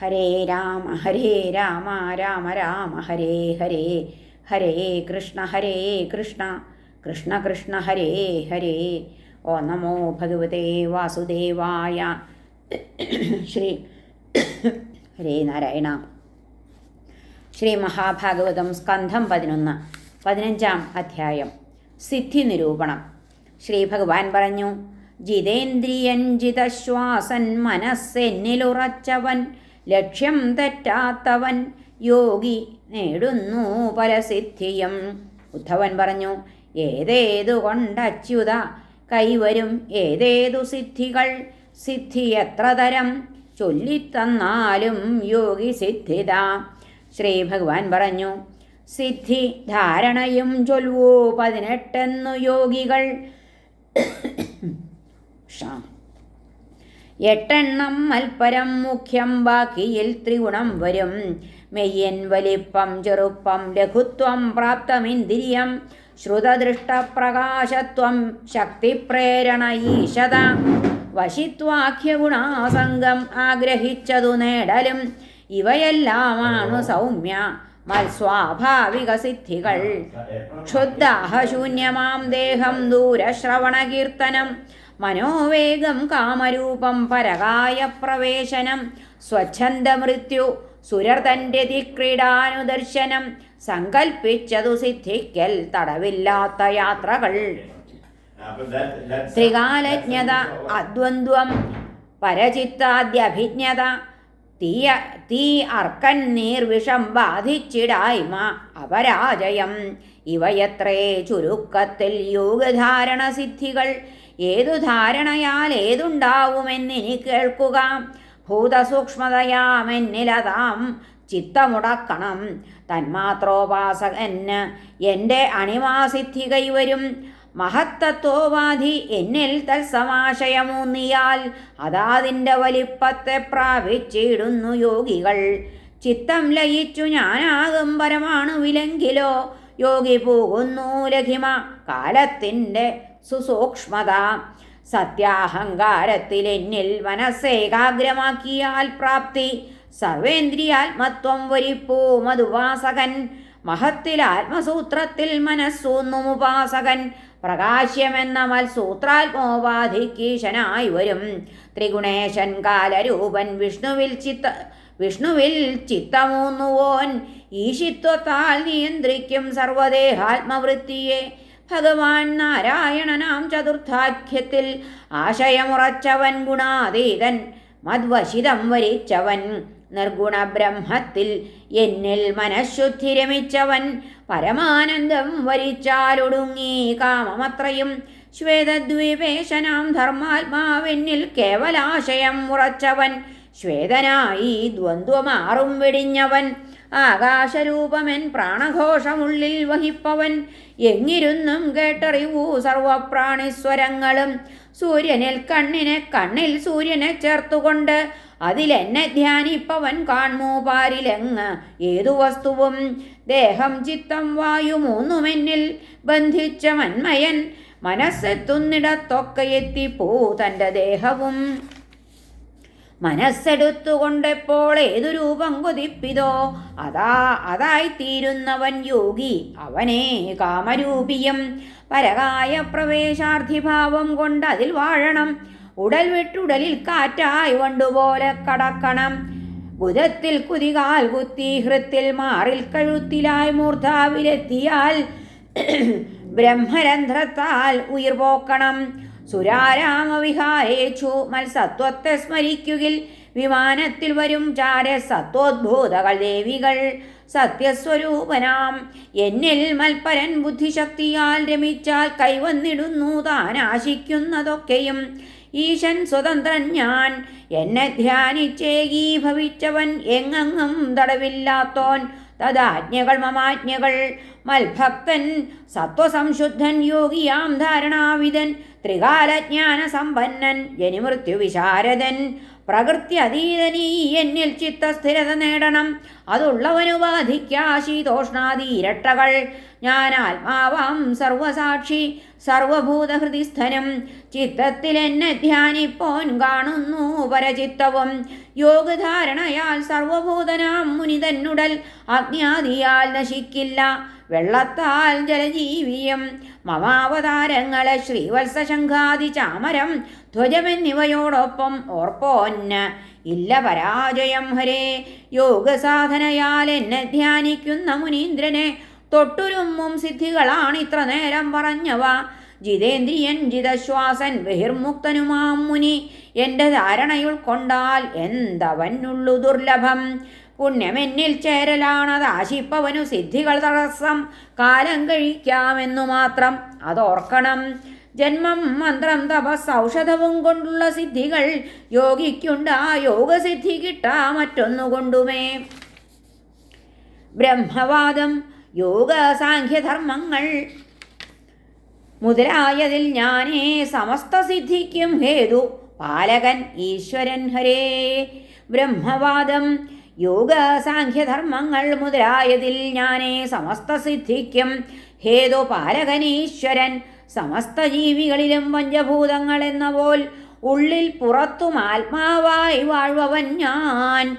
ഹരേ രാമ ഹരേ രാമ രാമ രാമ ഹരേ ഹരേ ഹരേ കൃഷ്ണ ഹരേ കൃഷ്ണ കൃഷ്ണ കൃഷ്ണ ഹരേ ഹരേ. ഓ നമോ ഭഗവതേ വാസുദേവായ ശ്രീ ഹരേ നാരായണ. ശ്രീ മഹാഭാഗവതം സ്കന്ധം പതിനൊന്ന് പതിനഞ്ചാം അധ്യായം സിദ്ധി നിരൂപണം. ശ്രീ ഭഗവാൻ പറഞ്ഞു ജിതേന്ദ്രിയൻ ജിതശ്വാസൻ മനസ്സെന്നിലുറച്ചവൻ ലക്ഷ്യം തെറ്റാത്തവൻ യോഗി നേടുന്നു പല സിദ്ധിയും ഉദ്ധവൻ പറഞ്ഞു ഏതേതു കൊണ്ടച്യുത കൈവരും ഏതേതു സിദ്ധികൾ സിദ്ധി എത്ര തരം ചൊല്ലിത്തന്നാലും യോഗി സിദ്ധിത ശ്രീ ഭഗവാൻ പറഞ്ഞു സിദ്ധി ധാരണയും ചൊല്ലുവോ പതിനെട്ടെന്നു യോഗികൾ ഷാം എട്ടെണ്ണം മൽപ്പരം മുഖ്യം ബാക്കിയിൽ ത്രിഗുണം വരും. മെയ്യൻ വലിപ്പം ചെറുപ്പം ലഘുത്വം പ്രാപ്തമിന്ദ്രിയം ശ്രുതദൃഷ്ടപ്രകാശത്വം ശക്തിപ്രേരണ ഈശത. വശിത്വാഖ്യഗുണാസംഗം ആഗ്രഹിച്ചതു നേടലും ഇവയെല്ലാമാണു സൗമ്യ മത്സ്വാഭാവിക സിദ്ധികൾ ക്ഷുദ്ദാഹശൂന്യമാം ദേഹം ദൂരശ്രവണകീർത്തനം മനോവേഗം കാമരൂപം പരകായ പ്രവേശനം സ്വച്ഛന്ദമൃത്യു സുരർ തന്റെ ദിക്രീഡാനുദർശനം സങ്കൽപ്പിച്ചതു സിദ്ധിക്കൽ തടവില്ലാത്ത യാത്രകൾ. ത്രികാലജ്ഞത അദ്വന്ദ്വം പരചിത്താദ്യഭിജ്ഞത തീയ തീ അർക്കൻ നീർവിഷം ബാധിച്ചിടായ്മ അപരാജയം. ഇവയത്രേ ചുരുക്കത്തിൽ യോഗധാരണ സിദ്ധികൾ ഏതു ധാരണയാൽ ഏതുണ്ടാവുമെന്നിനി കേൾക്കുക. ഭൂതസൂക്ഷ്മതയാമെന്നിലതാം ചിത്തമുടക്കണം. തന്മാത്രോപാസകന് എന്റെ അണിമാസിദ്ധി കൈവരും മഹത്തത്വോപാധി എന്നിൽ തത്സമാശയമൂന്നിയാൽ അതാതിന്റെ വലിപ്പത്തെ പ്രാപിച്ചിടുന്നു യോഗികൾ. ചിത്തം ലയിച്ചു ഞാനാകും പരമാണുവിലെങ്കിലോ യോഗി പോകുന്നു ലഹിമ കാലത്തിന്റെ സുസൂക്ഷ്മത സത്യാഹങ്കാരത്തിൽ എന്നിൽ മനസ്സേകാഗ്രമാക്കിയാൽ പ്രാപ്തി. സർവേന്ദ്രിയാത്മത്വം വരിപ്പൂ മതുപാസകൻ മഹത്തിൽ ആത്മസൂത്രത്തിൽ മനസ്സൂന്നുമുപാസകൻ പ്രകാശ്യമെന്ന മത്സൂത്രാത്മോപാധിക്കീശനായി വരും. ത്രിഗുണേശൻ കാലരൂപൻ വിഷ്ണുവിൽ ചിത്ത വിഷ്ണുവിൽ ചിത്തമൂന്നുവോൻ. ഈശിത്വത്താൽ നിയന്ത്രിക്കും സർവദേഹാത്മവൃത്തിയെ ഭഗവാൻ നാരായണനാം ചതുർത്ഥാഖ്യത്തിൽ ആശയമുറച്ചവൻ ഗുണാതീതൻ മദ്വശിതം വരിച്ചവൻ നിർഗുണ ബ്രഹ്മത്തിൽ എന്നിൽ മനഃശുദ്ധി രമിച്ചവൻ പരമാനന്ദം വരിച്ചാലൊടുങ്ങി കാമമത്രയും ശ്വേതദ്വീപേശനാം ധർമാത്മാവെന്നിൽ കേവലാശയം ഉറച്ചവൻ ശ്വേതനായി ദ്വന്ദ്വമാറും വെടിഞ്ഞവൻ ആകാശരൂപമെൻ പ്രാണഘോഷമുള്ളിൽ വഹിപ്പവൻ. എങ്ങിരുന്നും കേട്ടറിവൂ സർവപ്രാണിസ്വരങ്ങളും. സൂര്യനിൽ കണ്ണിനെ കണ്ണിൽ സൂര്യനെ ചേർത്തുകൊണ്ട് അതിലെന്നെ ധ്യാനിപ്പവൻ കാൺമൂ പാരിലെങ്ങ് ഏതു വസ്തുവും. ദേഹം ചിത്തം വായു മൂന്നുമെന്നിൽ ബന്ധിച്ച മന്മയൻ മനസ്സെത്തുന്നിടത്തൊക്കെ എത്തിപ്പൂ തന്റെ ദേഹവും. മനസ്സെടുത്തുകൊണ്ടെപ്പോൾ ഏതു രൂപം കൊതിപ്പിതോ? അതാ അതായിത്തീരുന്നവൻ യോഗി അവനെ കാമരൂപിയും. പരകായ പ്രവേശാർത്ഥിഭാവം കൊണ്ട് അതിൽ വാഴണം. ഉടൽ വിട്ടുടലിൽ കാറ്റായി വണ്ടുപോലെ കടക്കണം. ഗുജത്തിൽ കുതികാൽ കുത്തി ഹൃത്തിൽ മാറിൽ കഴുത്തിലായി മൂർധാവിലെത്തിയാൽ ബ്രഹ്മരന്ധ്രത്താൽ ഉയിർ സുരാരാമവിഹാരേച്ചു മത്സത്വത്തെ സ്മരിക്കുകിൽ വിമാനത്തിൽ വരും ചാര സത്വോദ്ഭൂതകൾ ദേവികൾ സത്യസ്വരൂപനാം. എന്നിൽ മൽപരൻ ബുദ്ധിശക്തിയാൽ രമിച്ചാൽ കൈവന്നിടുന്നു താൻ ആശിക്കുന്നതൊക്കെയും ഈശൻ സ്വതന്ത്രൻ ഞാൻ എന്നെ ധ്യാനിച്ചേകീഭവിച്ചവൻ എങ്ങെങ്ങും തടവില്ലാത്തോൻ. തദാജ്ഞകൾ മമാജ്ഞകൾ മൽഭക്തൻ സത്വസംശുദ്ധൻ യോഗിയാം ധാരണാവിദൻ. ത്രികാലജ്ഞാന സമ്പന്നൻ ജനിമൃത്യു വിശാരദൻ പ്രകൃതി അതീതനീ എന്നിൽ ചിത്തസ്ഥിരത നേടണം. അതുള്ളവനു ഇരട്ടകൾ ഞാൻ ആത്മാവാം സർവസാക്ഷി സർവഭൂതഹൃതിസ്ഥനും ചിത്തത്തിൽ എന്നെ ധ്യാനിപ്പോൻ കാണുന്നു പരചിത്തവും. യോഗധാരണയാൽ സർവഭൂതനാം മുനിതന്നുടൽ അജ്ഞാതിയാൽ നശിക്കില്ല. വെള്ളത്താൽ ജലജീവിയം. മമാവതാരങ്ങളെ ശ്രീവത്സശംഖാതി ചാമരം ധ്വജമെന്നിവയോടൊപ്പം ഓർപ്പോന്ന ഇല്ല പരാജയം ഹരേ. യോഗസാധനയാൽ എന്നെ ധ്യാനിക്കുന്ന മുനീന്ദ്രനെ തൊട്ടുരുമ്മും സിദ്ധികളാണ് ഇത്ര നേരം പറഞ്ഞവ. ജിതേന്ദ്രിയൻ ജിതശ്വാസൻ ബഹിർമുക്തനുമാം മുനി. എന്റെ ധാരണയുൾക്കൊണ്ടാൽ എന്തവനുള്ളു ദുർലഭം? പുണ്യമെന്നിൽ ചേരലാണത് ആശിപ്പവനു സിദ്ധികൾ തടസ്സം. കാലം കഴിക്കാമെന്നു മാത്രം അതോർക്കണം. ജന്മം മന്ത്രം തപസ് ഔഷധവും കൊണ്ടുള്ള സിദ്ധികൾ. യോഗിക്കുണ്ട് ആ യോഗസിദ്ധി കിട്ടാ മറ്റൊന്നുകൊണ്ടുമേ. ബ്രഹ്മവാദം യോഗ സാഖ്യധർമ്മങ്ങൾ മുതലായതിൽ ഞാനേ സമസ്ത സിദ്ധിക്കും ഹേതു. പാലകൻ ഈശ്വരൻ ഹരേ. ബ്രഹ്മവാദം യോഗ സാഖ്യധർമ്മങ്ങൾ മുതലായതിൽ ഞാനേ സമസ്ത സിദ്ധിക്കും ഹേതു. പാലകൻ ഈശ്വരൻ സമസ്ത ജീവികളിലും പഞ്ചഭൂതങ്ങൾ എന്ന പോൽ ഉള്ളിൽ പുറത്തും ആത്മാവായി വാഴ്വവൻ ഞാൻ.